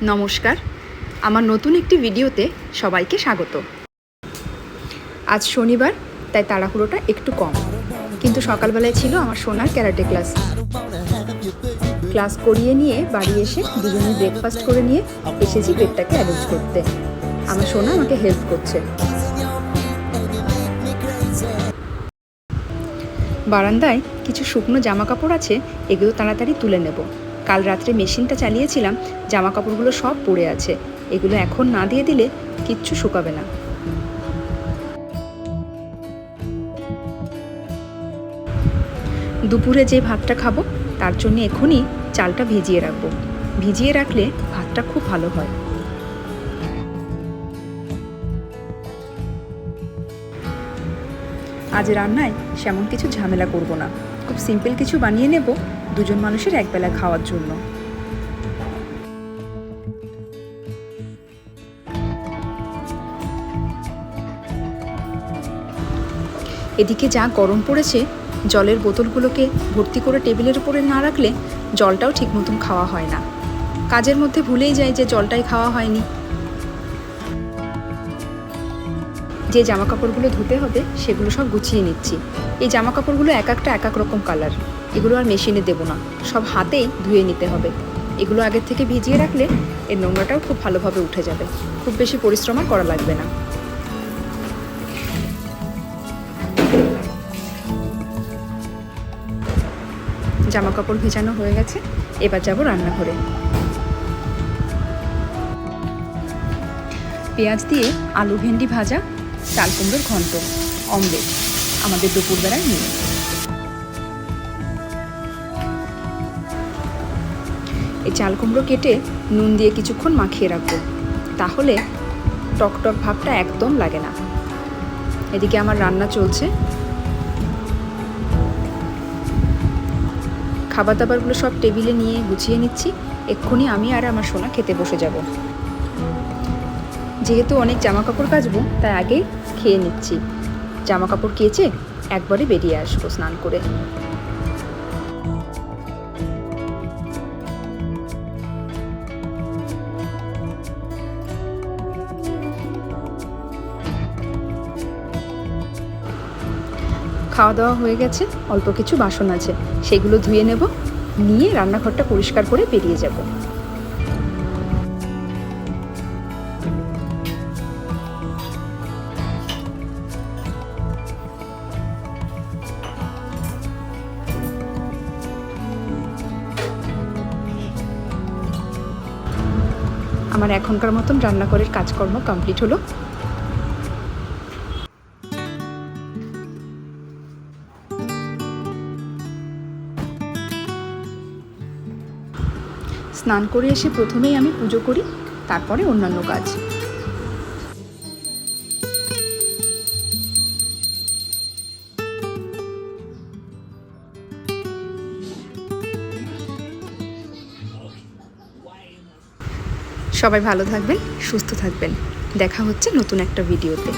নমস্কার। আমার নতুন একটি ভিডিওতে সবাইকে স্বাগত। আজ শনিবার, তাই তাড়াহুড়োটা একটু কম। কিন্তু সকালবেলায় ছিল আমার সোনার ক্যারাটে ক্লাস। ক্লাস করিয়ে নিয়ে বাড়ি এসে দুজনে ব্রেকফাস্ট করে নিয়ে এসেছি পেটটাকে অ্যারেঞ্জ করতে। আমার সোনা আমাকে হেল্প করছে। বারান্দায় কিছু শুকনো জামা কাপড় আছে, এগুলো তাড়াতাড়ি তুলে নেব। কাল রাত্রে মেশিনটা চালিয়েছিলাম জামা কাপড়গুলো সব পড়ে আছে। এগুলো এখন না দিয়ে দিলে কিচ্ছু শুকাবে না। দুপুরে যে ভাতটা খাব, তার জন্য এখনই চালটা ভিজিয়ে রাখব। ভিজিয়ে রাখলে ভাতটা খুব ভালো হয়। আজ রান্নায় সেমন কিছু ঝামেলা করব না। খুব সিম্পল কিছু বানিয়ে নেব দুজন মানুষের একবেলা খাওয়ার জন্য। এদিকে যা গরম পড়েছে, জলের বোতলগুলোকে ভর্তি করে টেবিলের উপরে না রাখলে জলটাও ঠিক মতন খাওয়া হয় না। কাজের মধ্যে ভুলেই যায় যে জলটাই খাওয়া হয়নি। যে জামা কাপড়গুলো ধুতে হবে, সেগুলো সব গুছিয়ে নিচ্ছি। এই জামা কাপড়গুলো এক একটা এক এক রকম কালার এগুলো আর মেশিনে দেবো না। সব হাতেই ধুয়ে নিতে হবে। এগুলো আগের থেকে ভিজিয়ে রাখলে এর নোংরাটাও খুব ভালোভাবে উঠে যাবে। খুব বেশি পরিশ্রম করা লাগবে না। জামা কাপড় ভেজানো হয়ে গেছে। এবার যাব রান্নাঘরে। পেঁয়াজ দিয়ে আলু ভেন্ডি ভাজা চাল কুমড়োর ঘন্ট, অমলেট, আমাদের দুপুরবেলার মেনু এই চাল কুমড়ো কেটে নুন দিয়ে কিছুক্ষণ মাখিয়ে রাখব। তাহলে টক টক ভাবটা একদম লাগে না। এদিকে আমার রান্না চলছে। খাবার দাবারগুলো সব টেবিলে নিয়ে গুছিয়ে নিচ্ছি। এক্ষুনি আমি আর আমার সোনা খেতে বসে যাব। যেহেতু অনেক জামা কাপড় কাচবো, তাই আগে খেয়ে নিচ্ছি। জামা কাপড় কেচে একবারে বেরিয়ে আসব স্নান করে। খাওয়া দাওয়া হয়ে গেছে, অল্প কিছু বাসন আছে। সেগুলো ধুয়ে নেব, নিয়ে রান্নাঘরটা পরিষ্কার করে বেরিয়ে যাব। আমার এখনকার মতন রান্নাঘরের কাজকর্ম কমপ্লিট হলো। স্নান করে এসে প্রথমেই আমি পুজো করি, তারপরে অন্যান্য কাজ। সবাই ভালো থাকবেন সুস্থ থাকবেন। দেখা হচ্ছে নতুন একটা ভিডিওতে।